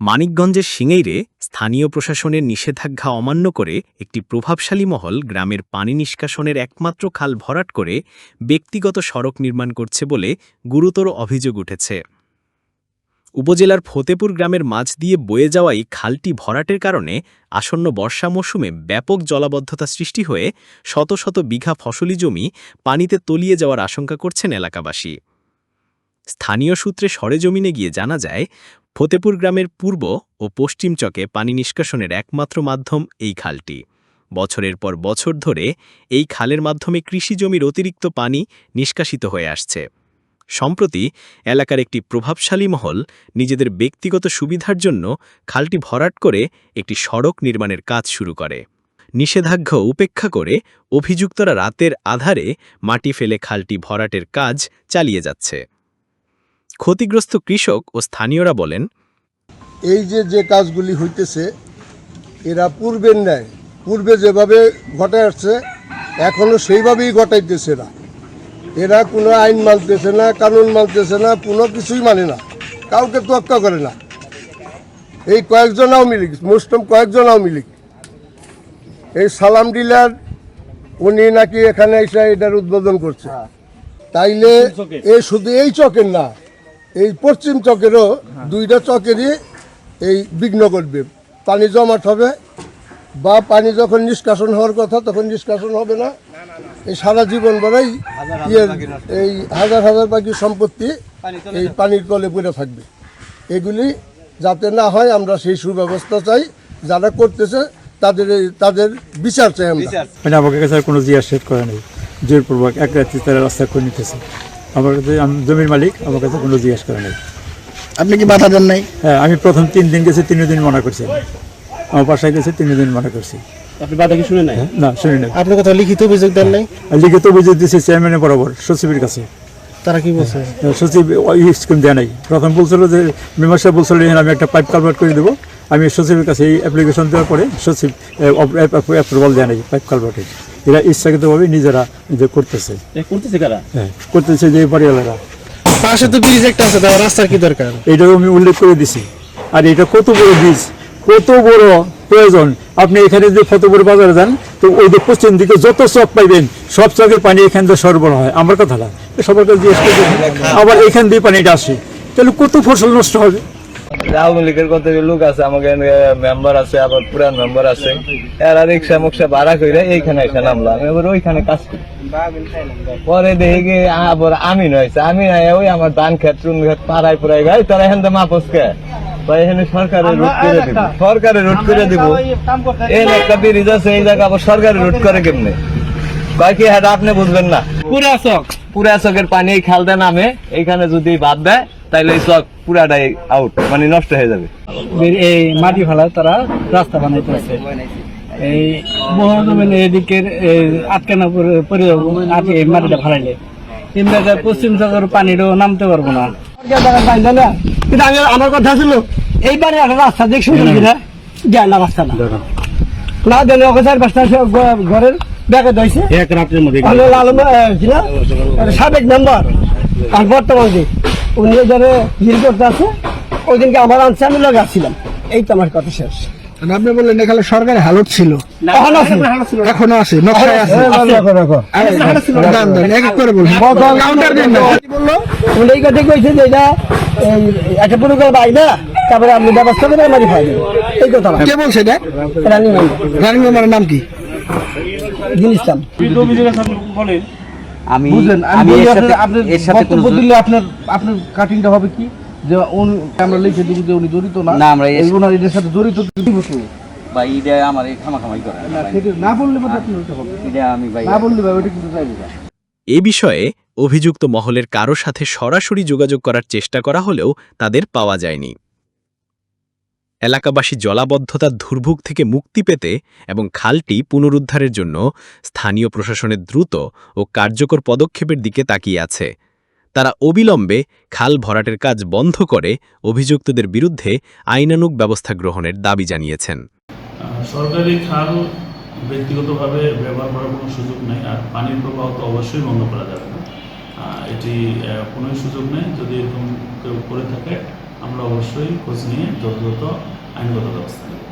মানিকগঞ্জের সিঙেইরে স্থানীয় প্রশাসনের নিষেধাজ্ঞা অমান্য করে একটি প্রভাবশালী মহল গ্রামের পানি নিষ্কাশনের একমাত্র খাল ভরাট করে ব্যক্তিগত সড়ক নির্মাণ করছে বলে গুরুতর অভিযোগ উঠেছে। উপজেলার ফতেপুর গ্রামের মাঝ দিয়ে বয়ে যাওয়া এই খালটি ভরাটের কারণে আসন্ন বর্ষা মৌসুমে ব্যাপক জলাবদ্ধতা সৃষ্টি হয়ে শত শত বিঘা ফসলি জমি পানিতে তলিয়ে যাওয়ার আশঙ্কা করছেন এলাকাবাসী। স্থানীয় সূত্রে সরেজমিনে গিয়ে জানা যায়, ফতেপুর গ্রামের পূর্ব ও পশ্চিম চকে পানি নিষ্কাশনের একমাত্র মাধ্যম এই খালটি। বছরের পর বছর ধরে এই খালের মাধ্যমে কৃষি জমির অতিরিক্ত পানি নিষ্কাশিত হয়ে আসছে। সম্প্রতি এলাকার একটি প্রভাবশালী মহল নিজেদের ব্যক্তিগত সুবিধার জন্য খালটি ভরাট করে একটি সড়ক নির্মাণের কাজ শুরু করে। নিষেধাজ্ঞা উপেক্ষা করে অভিযুক্তরা রাতের আধারে মাটি ফেলে খালটি ভরাটের কাজ চালিয়ে যাচ্ছে। ক্ষতিগ্রস্ত কৃষক ও স্থানীয়রা বলেন এই যে যে কাজগুলি হইতেছে এরা পূর্বের ন্যায় পূর্বে যেভাবে ঘটে আসছে এখনও সেইভাবেই ঘটাইতেছে না এরা কোনো আইন মানতেছে না কানুন মানতেছে না কোনো কিছুই মানে না কাউকে তোয়াক্কা করে না। এই কয়েকজন আওয়ামী লীগ মুসলিম কয়েকজন আওয়ামী লীগ এই সালাম ডিলার উনি নাকি এখানে এসে এটার উদ্বোধন করছে। তাইলে এ শুধু এই চকের না এই পশ্চিম চকেরও দুইটা চকেরই এই বিঘ্ন করবে পানি জমাট হবে বা পানি যখন নিষ্কাশন হওয়ার কথা তখন নিষ্কাশন হবে না। এই সারা জীবন ইয়ের এই হাজার হাজার পাখি সম্পত্তি এই পানির তলে পড়ে থাকবে। এগুলি যাতে না হয় আমরা সেই সুব্যবস্থা চাই, যারা করতেছে তাদের তাদের বিচার চাই আমরা। আমাকে কোনো জিয়া সেট করে নেই। জোরপূর্বক এক রাত্রি তারা রাস্তা করে নিতেছে। আমার কাছে আমি জমির মালিক আমার কাছে কোনো জিজ্ঞেস করে নেই। আপনি কি বাধা দেন নাই? হ্যাঁ আমি প্রথম তিন দিন গেছি তিন দিন মানা করছি। আমার বাসায় গেছি তিন দিন মানা করছি। আপনি বাধা কি শুনে নাই? না শুনি না আপনি কোথাও লিখিত অভিযোগ দেন নাই? লিখিত অভিযোগ দিয়েছি চেয়ারম্যানের বরাবর সচিবের কাছে। তারা কি বলছে? সচিব ওই স্কিম দেয় নাই। প্রথম বলছিল যে মেম্বার সাহেব বলছিল আমি একটা পাইপ কালভার্ট করে দেবো। আমি সচিবের কাছে এই অ্যাপ্লিকেশন দেওয়ার পরে সচিব অ্যাপ্রুভাল দেয় নাই পাইপ কালভার্টের এরা ইচ্ছাকৃতভাবে নিজেরা নিজে করতেছে। করতেছে কারা? হ্যাঁ করতেছে যে পরিয়ালারা পাশে তো ব্রিজ একটা আছে তার রাস্তার কি দরকার? এটাও আমি উল্লেখ করে দিছি। আর এটা কত বড় বীজ কত বড় প্রয়োজন? আপনি এখানে যে ফতেপুর বাজারে যান তো ওই যে পশ্চিম দিকে যত চক পাইবেন সব চকের পানি এখান থেকে সরবরাহ হয়। আমার কথা না সবার কাছে জিজ্ঞেস আবার এখান দিয়ে পানিটা আসে। তাহলে কত ফসল নষ্ট হবে? আওয়ামী লীগের কত লোক আছে? আমাকে মেম্বার আছে আবার পুরান মেম্বার আছে। এরা রিক্সা মুক্সা ভাড়া করে এইখানে এসে নামলাম এবার ওইখানে কাজ করি। পরে দেখি কি আবার আমি নয়ছে আমি ওই আমার ধান খেত চুন ক্ষেত পাড়ায় পুরাই গাই তারা এখান থেকে তো এখানে সরকারের রুট করে দিব। সরকারের রুট করে দিব। এই একটা ব্রিজ আছে এই জায়গা আবার সরকারের রুট করে কেমনে? কয় কি হ্যাঁ আপনি বুঝবেন না। পুরা চক পুরা চকের পানি এই খালতে নামে। এইখানে যদি বাদ দেয় তাহলে এই চক পুরাটাই আউট মানে নষ্ট হয়ে যাবে। এই মাটি ফেলায় তারা রাস্তা বানাইতেছে এই মহাজমিন এদিকের এই আটকানো পরে- আটকে এই মাটিটা ফেলাইলে। এমনি পশ্চিম সাগর পানিরও নামতে পারব না। কিন্তু আমি আমার কথা ছিল এইবারে একটা রাস্তা দেখ শুনলাম কিনা যায় না রাস্তা না। না দিলে ওকে চার পাঁচটা ঘরের ব্যাগে দইছে এক রাত্রের মধ্যে হলো সাবেক মেম্বার আর বর্তমান যে। উনি যারা হিল করতে আছে ওই দিনকে আমার আনছে আমি লগে আসছিলাম এই তো আমার কথা শেষ। আপনি বললেন এখানে সরকারি হালত ছিল। এখনও আছে নকশায় আছে। আরে, দান দেন, এক এক করে বলুন। কাউন্টার দিন না। বলল উনি এই কথা কইছে যে এটা একটা পুরো করে বাই না তারপরে আপনি ব্যবস্থা করে মারি খাই দেবেন। এই কথা কে বলছে এটা? রানি মেম্বার রানিং মেম্বারের নাম কি? জিনিসটা বলেন আমি আমি আমি এর সাথে আপনার এর আপনার আপনার কাটিংটা হবে কি? যে উনি আমরা লিখে দিব যে উনি জড়িত না। না, আমরা ওনার এটার সাথে জড়িত এটা আমার এই খামাখামাই করে। না সেটা না বললে আপনি হবে? এটা আমি ভাই না বললে ভাই ওইটা কিন্তু চাইবে না। এ বিষয়ে অভিযুক্ত মহলের কারও সাথে সরাসরি যোগাযোগ করার চেষ্টা করা হলেও তাদের পাওয়া যায়নি। এলাকাবাসী জলাবদ্ধতার দুর্ভোগ থেকে মুক্তি পেতে এবং খালটি পুনরুদ্ধারের জন্য স্থানীয় প্রশাসনের দ্রুত ও কার্যকর পদক্ষেপের দিকে তাকিয়ে আছে। তারা অবিলম্বে খাল ভরাটের কাজ বন্ধ করে অভিযুক্তদের বিরুদ্ধে আইনানুগ ব্যবস্থা গ্রহণের দাবি জানিয়েছেন। সরকারি খাল ব্যক্তিগতভাবে ব্যবহার করার কোনো সুযোগ নেই, আর পানির প্রবাহ তো অবশ্যই বন্ধ করা যাবে না। এটি কোনোই সুযোগ নেই। যদি এরকম কেউ করে থাকে আমরা অবশ্যই খোঁজ নিয়ে যথাযথ আইনগত ব্যবস্থা নেব।